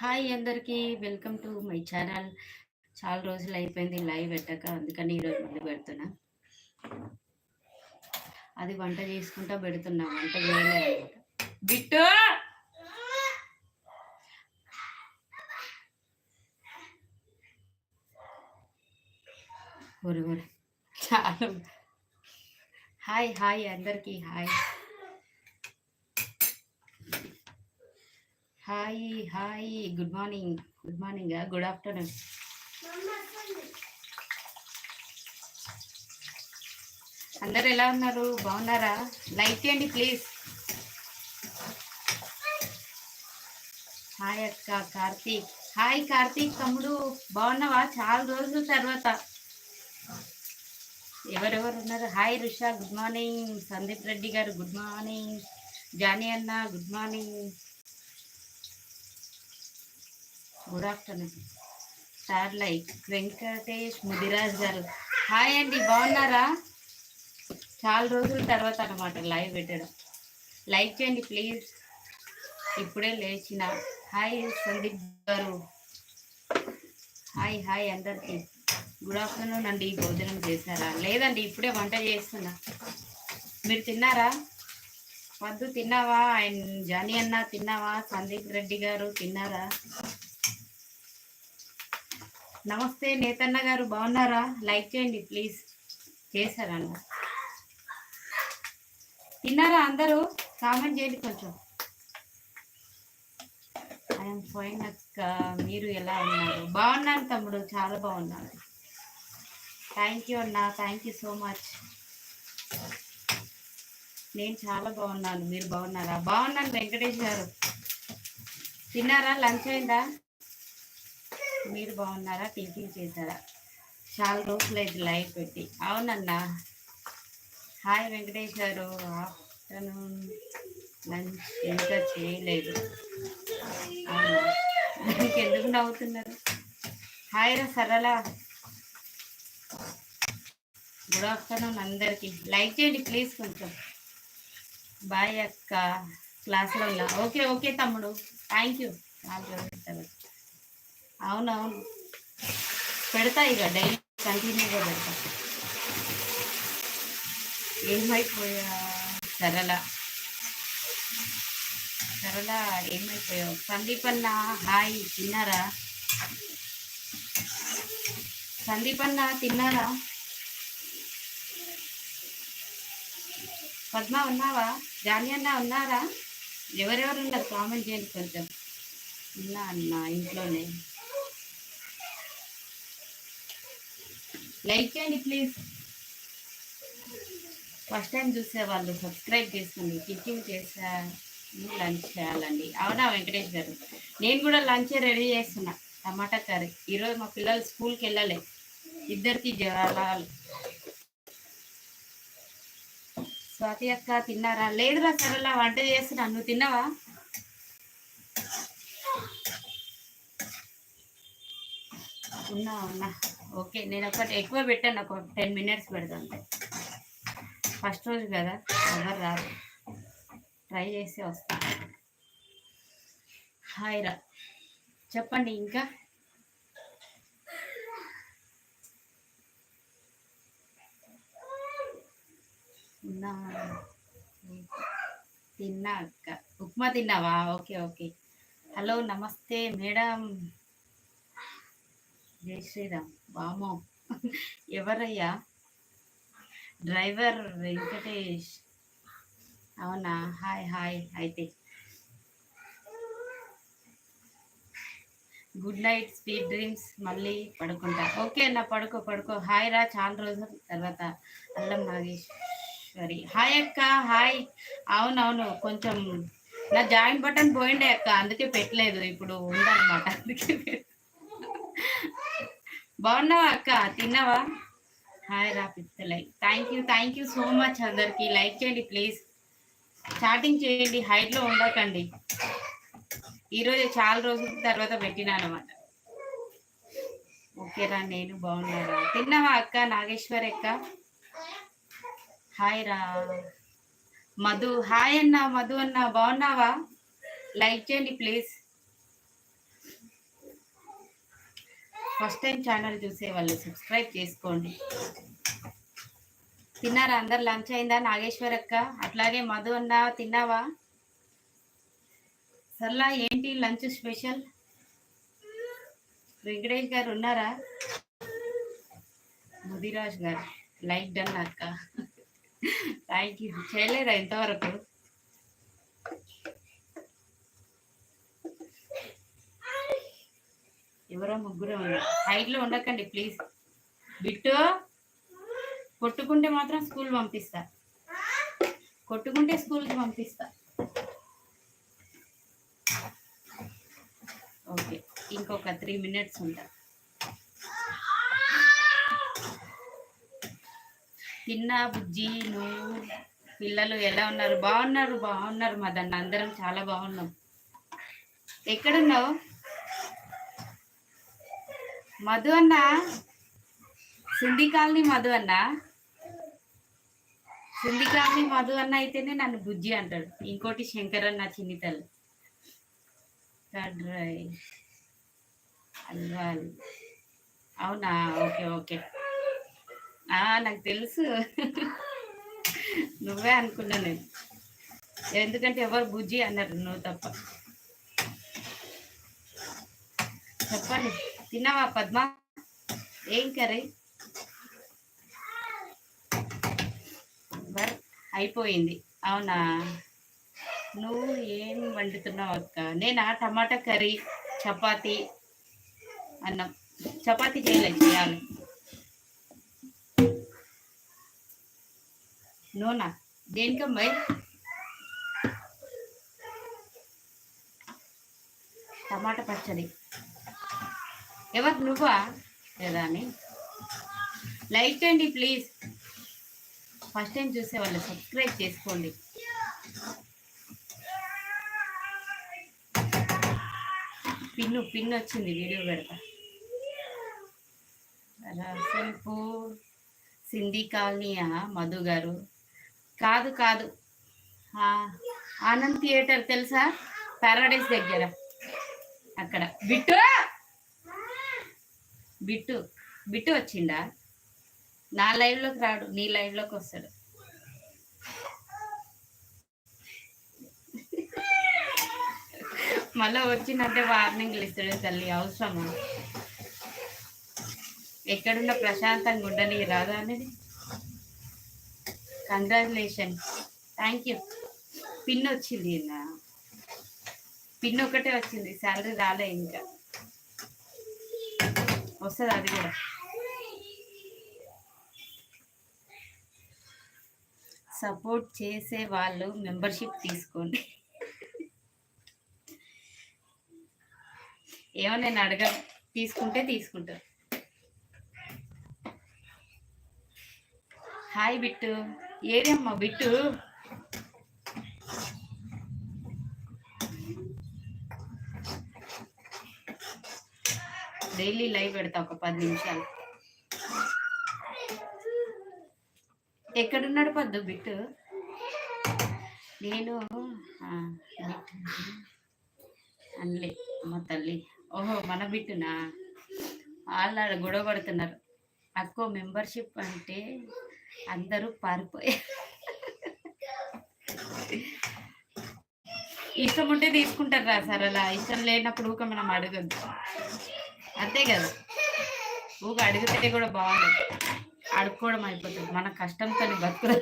Hi అందరికీ. Welcome to my channel. చాలా రోజులు అయిపోయింది లైవ్ పెట్టాక అందుకని ఈరోజు మళ్ళీ పెడుతున్నా. అది వంట చేసుకుంటా పెడుతున్నా వంట చేయలేదు బిట్టు! ఒరే ఒరే చాలా హాయ్ హాయ్ అందరికీ hi. Hi hi good morning good morning good afternoon అందరు ఎలా ఉన్నారు? బాగున్నారా? లైక్ చేయండి ప్లీజ్ హాయ్ అక్క కార్తీక్. హాయ్ కార్తీక్ తమ్ముడు. బాగున్నావా? చాలా రోజుల తర్వాత. ఎవరెవరు ఉన్నారు? Hi Rusha. Good morning Sandeep Reddy garu good morning Johnny అన్న good morning good afternoon. Sir like Venkatesh Mudiraj garu. Hi అండి బాగున్నారా? చాలా రోజుల తర్వాత అనమాట లైవ్ పెట్టడం. లైక్ చేయండి ప్లీజ్. ఇప్పుడే లేచిన. Hi Sandeep garu. Hi hi అందరికీ. గుడ్ ఆఫ్టర్నూన్ అండి భోజనం చేశారా? లేదండి ఇప్పుడే వంట చేస్తున్నా. మీరు తిన్నారా? వద్దు తిన్నావా? ఆయన జానీ అన్న తిన్నావా? సందీప్ రెడ్డి గారు తిన్నారా? నమస్తే నేతన్న గారు బాగున్నారా? లైక్ చేయండి ప్లీజ్. చేశారన్న తిన్నారా అందరూ? కామెంట్ చేయండి కొంచెం. ఐఎమ్ ఫైన్ అక్క. మీరు ఎలా ఉన్నారు? బాగున్నాను తమ్ముడు చాలా బాగున్నాను. థ్యాంక్ యూ అన్న థ్యాంక్ యూ సో మచ్ నేను చాలా బాగున్నాను మీరు బాగున్నారా? బాగున్నాను వెంకటేష్ గారు. తిన్నారా? లంచ్ అయిందా? మీరు బాగున్నారా? టిఫిన్ చేశారా? చాలా రోజులైంది లైవ్ పెట్టి. అవునన్నా. హాయ్ వెంకటేష్ గారు ఆఫ్టర్నూన్ లంచ్ ఇంకా చేయలేదు. దానికి ఎందుకు నవ్వుతున్నారు? హాయ్ రా సరళ. గుడ్ ఆఫ్టర్నూన్ అందరికీ. లైక్ చేయండి ప్లీజ్ కొంచెం. బాయ్ అక్క. క్లాస్లో ఉన్నా. ఓకే ఓకే తమ్ముడు. Thank you. చాలా అవునవును. పెడతా ఇక డైలీ కంటిన్యూగా పెడతా. ఏమైపోయా? సరళ. సరళ ఏమైపోయావు? సందీప్ అన్న హాయ్ తిన్నారా? సందీప్ అన్న తిన్నారా? పద్మ ఉన్నావా? జాని అన్న ఉన్నారా? ఎవరెవరు ఉన్నారు కామెంట్ చేయండి కొంచెం. ఉన్నా అన్న ఇంట్లోనే. లైక్ చేయండి ప్లీజ్. ఫస్ట్ టైం చూసే వాళ్ళు సబ్స్క్రైబ్ చేసుకోండి కిచెన్ చేసా లంచ్ చేయాలండి. అవునా వెంకటేష్ గారు? నేను కూడా లంచ్ రెడీ చేస్తున్నా. Tomato curry. ఈరోజు మా పిల్లలు స్కూల్కి వెళ్ళలే. ఇద్దరికి జ్వరాలు. స్వాతి అక్క తిన్నారా? లేదురా సరళ వంట చేస్తున్నా. నువ్వు తిన్నావా? ఉన్నా ఉన్నా. ఓకే నేను ఒకటి ఎక్కువ పెట్టాను ఒక టెన్ మినిట్స్ పెడతాను ఫస్ట్ రోజు కదా ఎవరు రాదు ట్రై చేసి వస్తాను హాయ్ రా. చెప్పండి ఇంకా. తిన్నా అక్క. ఉప్మా తిన్నావా? Okay okay. హలో నమస్తే మేడం. జై శ్రీరామ్ వామో ఎవరయ్యా? డ్రైవర్ వెంకటేష్. అవునా? Hi hi. అయితే. గుడ్ నైట్ స్వీట్ డ్రీమ్స్ మళ్ళీ పడుకుంటా. ఓకే అన్న పడుకో పడుకో. హాయ్ రా చాలా రోజుల తర్వాత అల్లం నాగేశ్వరి. హాయ్ అక్క హాయ్ అవునవును కొంచెం నా జాయింట్ బటన్ పోయిండే అక్క. అందుకే పెట్టలేదు. ఇప్పుడు ఉందన్నమాట. అందుకే బాగున్నావా అక్క? తిన్నావా? హాయ్ రా పిత్త thank you thank you so much అందరికి. లైక్ చేయండి ప్లీజ్ చాటింగ్ చేయండి హైట్లో ఉండకండి. ఈరోజు చాలా రోజుల తర్వాత పెట్టినాను అనమాట ఓకేరా నేను బాగున్నారా తిన్నావా అక్క నాగేశ్వర్ అక్క? హాయ్ రా. మధు హాయ్ అన్న మధు అన్న బాగున్నావా? లైక్ చేయండి ప్లీజ్ ఫస్ట్ టైం ఛానల్ చూసే వాళ్ళు సబ్స్క్రైబ్ చేసుకోండి. తిన్నారా? అందరు లంచ్ అయిందా? నాగేశ్వర్ అక్క అట్లాగే మధు అన్న తిన్నావా? సర్లా ఏంటి లంచ్ స్పెషల్? వెంకటేష్ గారు ఉన్నారా? ముదిరాజ్ గారు లైక్ డన్ అక్క. థ్యాంక్ యూ చేయలేదా ఇంతవరకు? ఎవరో ముగ్గురు హైట్లో ఉండకండి ప్లీజ్ బిట్టు కొట్టుకుంటే మాత్రం స్కూల్ పంపిస్తా. కొట్టుకుంటే స్కూల్కి పంపిస్తా. ఓకే ఇంకొక త్రీ మినిట్స్ ఉంటా. తిన్నా బుజ్జి నువ్వు పిల్లలు ఎలా ఉన్నారు? బాగున్నారు బాగున్నారు మా దాన్ని అందరం చాలా బాగున్నాం. ఎక్కడున్నావు? మధు అన్న? సింధి కాలనీ మధు అన్న? సింధి కాలనీ మధు అన్న అయితేనే నన్ను బుజ్జి అంటాడు. ఇంకోటి శంకర్ అన్న చిన్ని తల్లి కడ్రై అల్వాల్. అవునా? Okay okay. నాకు తెలుసు. నువ్వే అనుకున్నా నేను. ఎందుకంటే ఎవరు బుజ్జి అన్నారు నువ్వు తప్ప. చెప్పండి. తిన్నావా పద్మ? ఏం కర్రీ? వర్క్ అయిపోయింది. అవునా? నువ్వు ఏం వండుతున్నావు అక్క? నేనా టమాటా కర్రీ చపాతి అన్నం. చపాతి చేయలే చేయాలి. నూనా? దేనికమ్మాయి టమాటా పచ్చడి. ఎవరు నువ్వా? లేదా అని. లైక్ చేయండి ప్లీజ్. ఫస్ట్ టైం చూసే వాళ్ళు సబ్స్క్రైబ్ చేసుకోండి. పిన్ను పిన్ వచ్చింది వీడియో పెడతా. రసల్పూర్ సింధీ కాలనీయా మధు గారు? కాదు కాదు. ఆనంద్ థియేటర్ తెలుసా? పారాడైస్ దగ్గర. అక్కడ. బిట్టు! బిట్టు బిట్టు వచ్చిండా? నా లైవ్లోకి రాడు నీ లైవ్లోకి వస్తాడు. మళ్ళీ వచ్చిందంటే వార్నింగ్లు ఇస్తాడు తల్లి అవసరమా? ఎక్కడున్న ప్రశాంతంగా ఉండని రాదా అనేది? కంగ్రాచులేషన్ థ్యాంక్ యూ పిన్ వచ్చింది నా పిన్ ఒకటే వచ్చింది శాలరీ రాలే ఇంకా. వస్తుంది అది కూడా? సపోర్ట్ చేసే వాళ్ళు మెంబర్షిప్ తీసుకోండి. ఏమో నేను అడగ తీసుకుంటే తీసుకుంటాను హాయ్ బిట్టు. ఏడమ్మా బిట్టు? డైలీ లైవ్ పెడతా ఒక పది నిమిషాలు. ఎక్కడున్నాడు పద్దు బిట్టు? నేను ఆ, అమ్మ అనలే మా తల్లి. ఓహో మన బిట్టునా? వాళ్ళు గొడవ పడుతున్నారు. అక్కో మెంబర్షిప్ అంటే అందరూ పారిపోయారు ఇష్టం ఉంటే తీసుకుంటారు రా సార్ అలా ఇష్టం లేనప్పుడు ఊక మనం అడగద్దు. అంతే కదా. ఊక అడిగితే కూడా బాగుండదు. అడుక్కోవడం అయిపోతుంది. మన కష్టంతో బతుకుదు.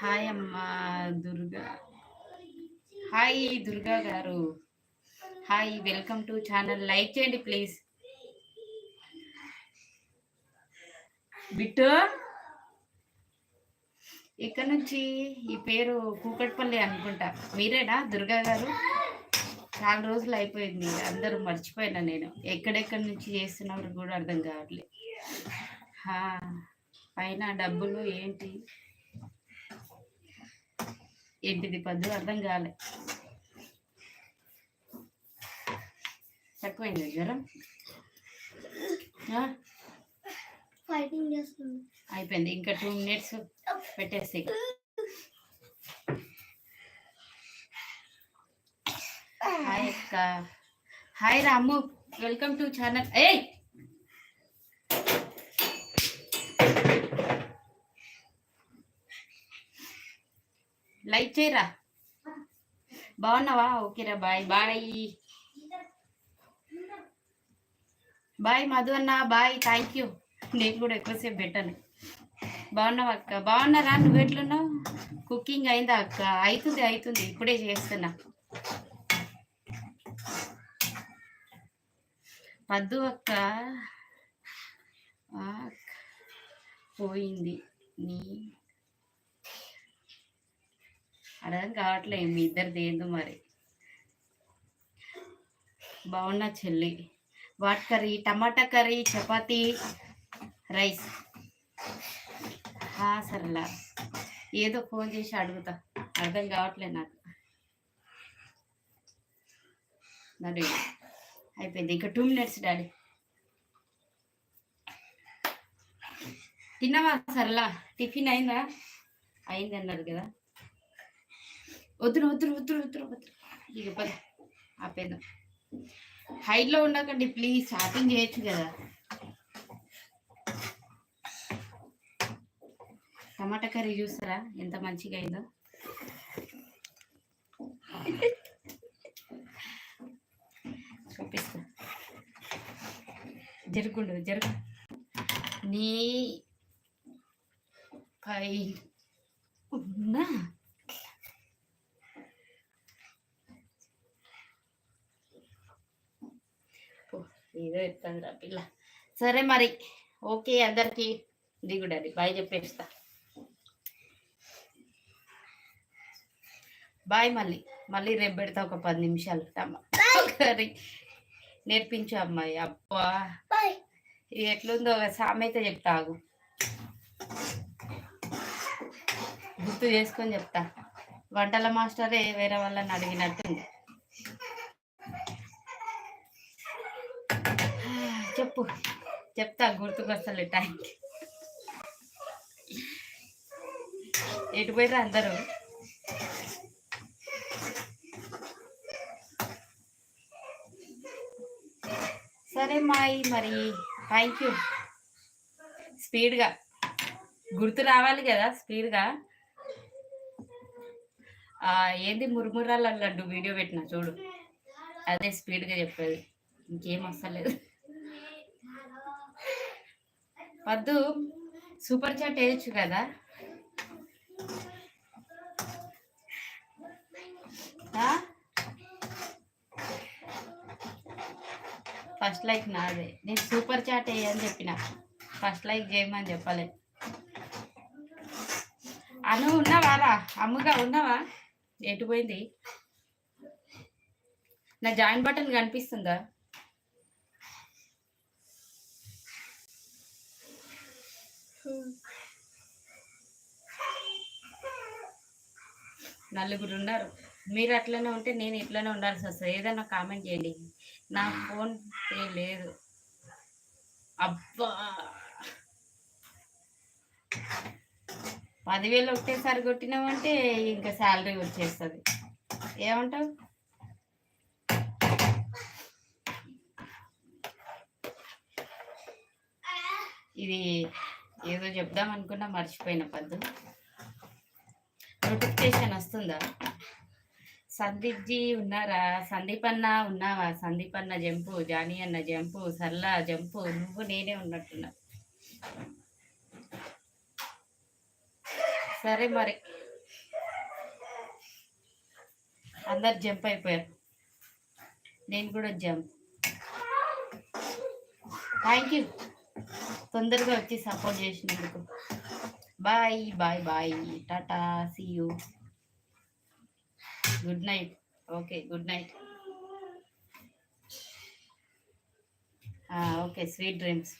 హాయ్ అమ్మా Durga. Hi Durga garu. Hi welcome to channel. Like చేయండి ప్లీజ్. బిట్టు. ఇక్కడ నుంచి? ఈ పేరు కూకట్పల్లి అనుకుంటా. మీరేనా? దుర్గా గారు? చాలా రోజులు అయిపోయింది. అందరూ మర్చిపోయినా నేను. ఎక్కడెక్కడి నుంచి చేస్తున్నారు కూడా అర్థం కావట్లేదు హా, పైన డబ్బులు ఏంటి? ఏంటిది పద్దు? అర్థం కాలే. తక్కువైంది జ్వరం? అయిపోయింది. ఇంకా టూ మినిట్స్ పెట్టేసి హాయ్ అక్క. Hi Ramu. Welcome to channel. ఏయ్! లైక్ చేయరా? బాగున్నావా? ఓకేరా బాయ్. బాయ్. బాయ్ మధు అన్న బాయ్. Thank you. నేను కూడా ఎక్కువసేపు పెట్టాను. బాగున్నావా అక్క? బాగున్నారా? నువ్వు ఎట్లున్నావు? కుకింగ్ అయిందా అక్క? అవుతుంది అవుతుంది. ఇప్పుడే చేస్తున్నా. పద్దు అక్క. పోయింది. నీ అర్థం కావట్లే మీ ఇద్దరిది ఏందో మరి? బాగున్నా చెల్లి. What curry tomato curry chapati rice. ఆ, సరేలా. ఏదో ఫోన్ చేసి అడుగుతా. అర్థం కావట్లేదు నాకు. నడు. అయిపోయింది. ఇంకా టూ మినిట్స్ డాడీ. తిన్నావా సరళ? టిఫిన్ అయిందా? అయింది అన్నారు కదా. వద్దురు వద్దురు వద్దురు వద్దురు వద్దురు ఇక పద. ఆపేద్దాం. హైట్లో ఉండకండి ప్లీజ్. షాపింగ్ చేయొచ్చు కదా. టమాటా కర్రీ చూస్తారా? ఎంత మంచిగా అయిందో. జరుగుండు జరుగు. నీ పై ఉన్నా ఏదో ఎత్తందిరా పిల్ల. సరే మరి ఓకే అందరికి దిగుడది బాయ్ చెప్పేస్తా. బాయ్ మళ్ళీ. మళ్ళీ రేపు పెడతా ఒక పది నిమిషాలు. కర్రీ నేర్పించు అమ్మాయి. అబ్బా. ఇది ఎట్లుందో సామెత చెప్తా గుర్తు చేసుకొని చెప్తా. వంటల మాస్టరే వేరే వాళ్ళని అడిగినట్టుంది. చెప్పు. చెప్తా గుర్తుకొస్తలే టైంకి. ఎటు పోయిరా అందరూ? సరే మాయి మరి థ్యాంక్ యూ స్పీడ్గా గుర్తు రావాలి కదా స్పీడ్గా ఆ, ఏంది మురుమురాల లడ్డు వీడియో పెట్టిన చూడు. అదే స్పీడ్గా చెప్పేది. ఇంకేం వస్తలేదు వద్దు సూపర్ చాట్ వేయచ్చు కదా. Huh? ఫస్ట్ లైక్ నాదే. నేను సూపర్ చాట్ వేయని చెప్పిన. ఫస్ట్ లైక్ చేయమని చెప్పలే. అను ఉన్నావా రా? అమ్ముగా ఉన్నావా? ఎటు పోయింది? నా జాయిన్ బటన్ కనిపిస్తుందా? నలుగురు ఉన్నారు. మీరు అట్లనే ఉంటే నేను ఇట్లనే ఉండాల్సి వస్తుంది. ఏదైనా కామెంట్ చేయండి. నా ఫోన్ పే లేదు. అబ్బా! పదివేలు ఒకటేసారి కొట్టినామంటే ఇంకా శాలరీ వచ్చేస్తుంది. ఏమంటావు? ఇది ఏదో చెప్దాం అనుకున్నా మర్చిపోయిన పద్దు. నోటిఫికేషన్ వస్తుందా? సందీప్ జీ ఉన్నారా? సందీప్ అన్న ఉన్నావా? సందీప్ అన్న జంపు జానీ అన్న జంపు సర్లా జంపు నువ్వు నేనే ఉన్నట్టున్నా. సరే మరి. అందరు జంప్ అయిపోయారు. నేను కూడా జంప్. థ్యాంక్ యూ తొందరగా వచ్చి సపోర్ట్ చేసినందుకు. Bye bye bye tata see you good night okay good night okay sweet dreams